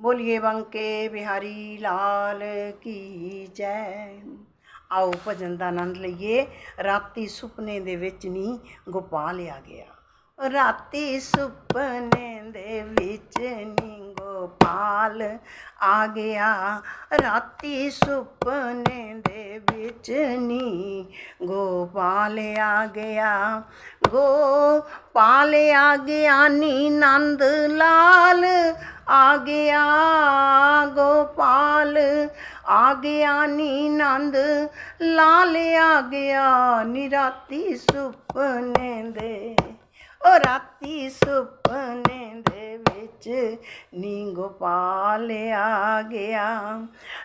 ਬੋਲੀਏ ਬੰਕੇ ਬਿਹਾਰੀ ਲਾਲ ਕੀ ਜੈ। ਆਓ ਭਜਨ ਦਾ ਆਨੰਦ ਲਈਏ। ਰਾਤੀ ਸੁਪਨੇ ਦੇ ਵਿੱਚ ਨੀ ਗੋਪਾਲ ਆ ਗਿਆ। ਰਾਤੀ ਸੁਪਨੇ ਦੇ ਵਿੱਚ ਨੀ ਗੋਪਾਲ ਆ ਗਿਆ। ਰਾਤੀ ਸੁਪਨੇ ਦੇ ਵਿੱਚ ਨੀ ਗੋਪਾਲ ਆ ਗਿਆ। ਗੋਪਾਲ ਆ ਗਿਆ ਨੀ ਨੰਦ ਲਾਲ। ਆ ਗਿਆ ਗੋਪਾਲ, ਆ ਗਿਆ ਨੀ ਨੰਦ ਲਾਲ ਆ ਗਿਆ ਨੀ ਰਾਤੀ ਸੁਪਨੇ ਦੇ ਉਹ ਰਾਤੀ ਸੁਪਨੇ ਦੇ। ਵਿੱਚ ਨੀ ਗੋਪਾਲਿਆ ਗਿਆ।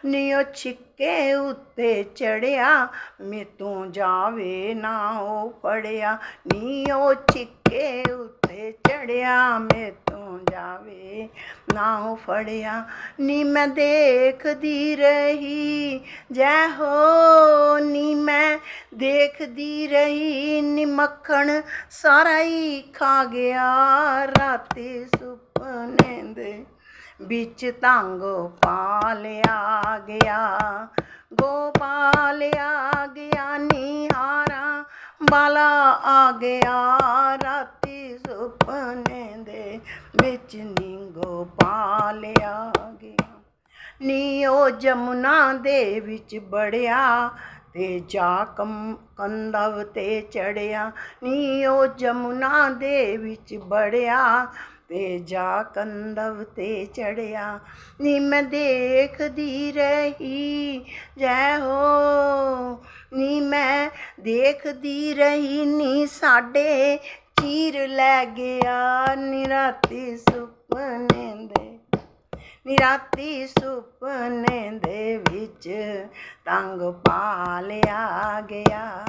ਨੀ ਉਹ ਛਿੱਕੇ ਉੱਤੇ ਚੜਿਆ ਮੇ ਤੋਂ ਜਾਵੇ ਨਾ ਉਹ ਪੜਿਆ ਨੀ ਉਹ ਛਿੱਕੇ ਉੱਤੇ ਚੜਿਆ ਮੇ ਤੋਂ ਜਾਵੇ ਨਾ ਉਹ ਫੜਿਆ। ਨੀ ਮੈਂ ਦੇਖਦੀ ਰਹੀ ਜੈ ਹੋ ਨੀ ਮੈਂ ਦੇਖਦੀ ਰਹੀ। ਨੀ ਮੱਖਣ ਸਾਰਾ ਹੀ ਖਾ ਗਿਆ, ਰਾਤੀ ਸੁਪਨੇ ਦੇ ਵਿੱਚ ਤਾਂ ਪਾਲਿਆ ਗਿਆ ਗੋਪਾਲ ਆ ਗਿਆ, ਨਿਹਾਰਾ ਬਾਲਾ ਆ ਗਿਆ। ਰਾਤੀ ਸੁਪਨੇ ਦੇ ਵਿੱਚ ਨੀ ਗੋਪਾਲ ਆ ਗਿਆ। ਨੀ ਉਹ ਜਮੁਨਾ ਦੇ ਵਿੱਚ ਬੜਿਆ ਤੇ ਜਾ ਕਮ ਕੰਦਵ ਤੇ ਚੜਿਆ। ਨੀ ਉਹ ਜਮੁਨਾ ਦੇ ਵਿੱਚ ਬੜਿਆ ਤੇ ਜਾ ਕੰਦਵ ਤੇ ਚੜਿਆ ਨੀ ਮੈਂ ਦੇਖਦੀ ਰਹੀ, ਜੈ ਹੋ। ਨੀ ਮੈਂ ਦੇਖਦੀ ਰਹੀ, ਨੀ ਸਾਡੇ ਚੀਰ ਲੈ ਗਿਆ ਨਿਰਾਤੀ ਸੁਪਨੇ ਦੇ ਨਿਰਾਤੀ ਸੁਪਨੇ ਦੇ ਵਿੱਚ ਤੰਗ ਪਾਲ ਆ ਗਿਆ।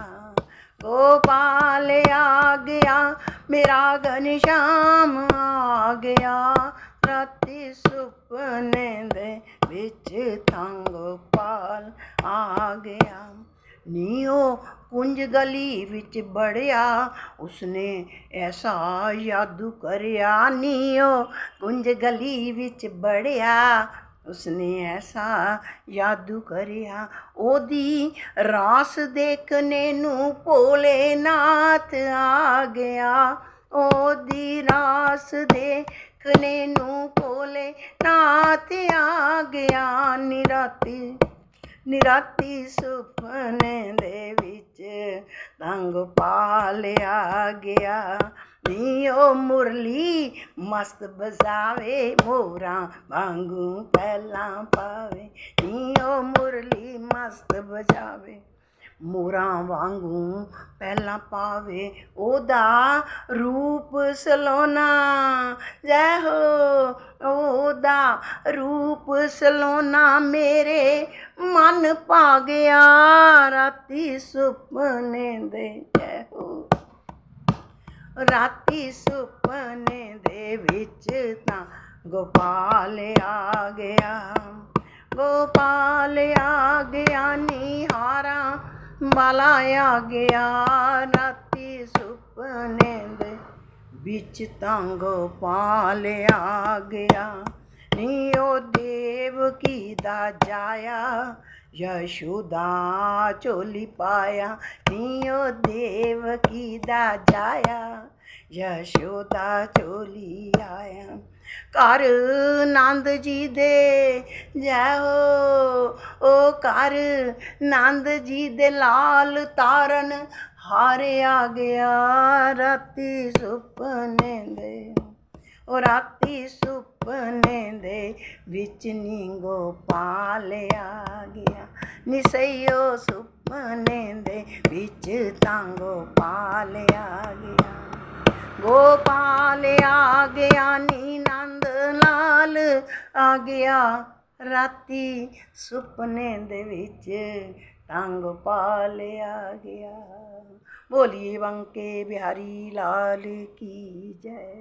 ਗੋਪਾਲ ਆ ਗਿਆ ਮੇਰਾ ਗਨ ਸ਼ਾਮ ਆ ਗਿਆ। ਰਾਤੀ ਸੁਪਨੇ ਦੇ ਵਿੱਚ ਤੰਗ ਪਾਲ ਆ ਗਿਆ। ਨੀ ਉਹ ਕੁੰਜ ਗਲੀ ਵਿੱਚ ਬੜਿਆ ਉਸਨੇ ਐਸਾ ਜਾਦੂ ਕਰਿਆ। ਨੀ ਉਹ ਕੁੰਜ ਗਲੀ ਵਿੱਚ ਬੜਿਆ ਉਸਨੇ ਐਸਾ ਜਾਦੂ ਕਰਿਆ, ਉਹਦੀ ਰਾਸ ਦੇਖਣੇ ਨੂੰ ਭੋਲੇਨਾਥ ਆ ਗਿਆ। ਉਹਦੀ ਰਾਸ ਦੇਖਣੇ ਨੂੰ ਭੋਲੇਨਾਥ ਆ ਗਿਆ। ਨਿਰਾਤੀ ਨਿਰਾਤੀ ਸੁਪਨੇ ਦੇ ਵਿੱਚ ਤੰਗ ਪਾਲ ਆ ਗਿਆ। ਨੀ ਉਹ ਮੁਰਲੀ ਮਸਤ ਬਜ਼ਾਵੇ ਮੋਰਾਂ ਵਾਂਗੂ ਪਹਿਲਾਂ ਪਾਵੇ। ਨੀ ਉਹ ਮੁਰਲੀ ਮਸਤ ਬਜਾਵੇ ਮੋਰਾਂ ਵਾਂਗੂ ਪਹਿਲਾਂ ਪਾਵੇ। ਉਹਦਾ ਰੂਪ ਸਲੋਨਾ, ਜੈ ਹੋ, ਉਹਦਾ ਰੂਪ ਸਲੋਨਾ ਮੇਰੇ ਮਨ ਪਾ ਗਿਆ ਰਾਤੀ ਸੁਪਨੇ ਦੇ ਜੈ ਹੋ। ਰਾਤੀ ਸੁਪਨੇ ਦੇ ਵਿੱਚ ਤਾਂ ਗੋਪਾਲ ਆ ਗਿਆ। ਗੋਪਾਲ ਆ ਗਿਆ, ਨਿਹਾਰਾ ਬਾਲਾ ਆ ਗਿਆ। ਰਾਤੀ ਸੁਪਨੇ ਦੇ ਵਿੱਚ ਤਾਂ ਗੋਪਾਲ ਆ ਗਿਆ। ਨੀ ਉਹ ਦੇਵਕੀ ਦਾ ਜਾਇਆ ਯਸ਼ੋਦਾ ਝੋਲੀ ਪਾਇਆ ਨੀ ਉਹ ਦੇਵਕੀ ਦਾ ਜਾਇਆ। ਯਸ਼ੋਦਾ ਝੋਲੀ ਆਇਆ। ਘਰ ਨੰਦ ਜੀ ਦੇ ਜੈ ਹੋ ਉਹ ਘਰ ਨੰਦ ਜੀ ਦੇ ਲਾਲ ਤਾਰਨ ਹਾਰ ਆ ਗਿਆ। ਰਾਤੀ ਸੁਪਨੇ ਦੇ ਉਹ ਰਾਤੀ ਸੁਪਨੇ ਦੇ ਵਿੱਚ ਨੀ ਗੋਪਾਲ ਆ ਨਿਸਈਓ ਸੁਪਨੇ ਦੇ ਵਿੱਚ ਤਾਂ ਗੋਪਾਲ ਆ ਗਿਆ। ਗੋਪਾਲ ਆ ਗਿਆ ਨੀ ਨੰਦ ਲਾਲ ਆ ਗਿਆ। ਰਾਤੀ ਸੁਪਨੇ ਦੇ ਵਿੱਚ ਤੰਗ ਪਾਲਿਆ ਗਿਆ। ਬੋਲੀਏ ਬੰਕੇ ਬਿਹਾਰੀ ਲਾਲ ਕੀ ਜੈ।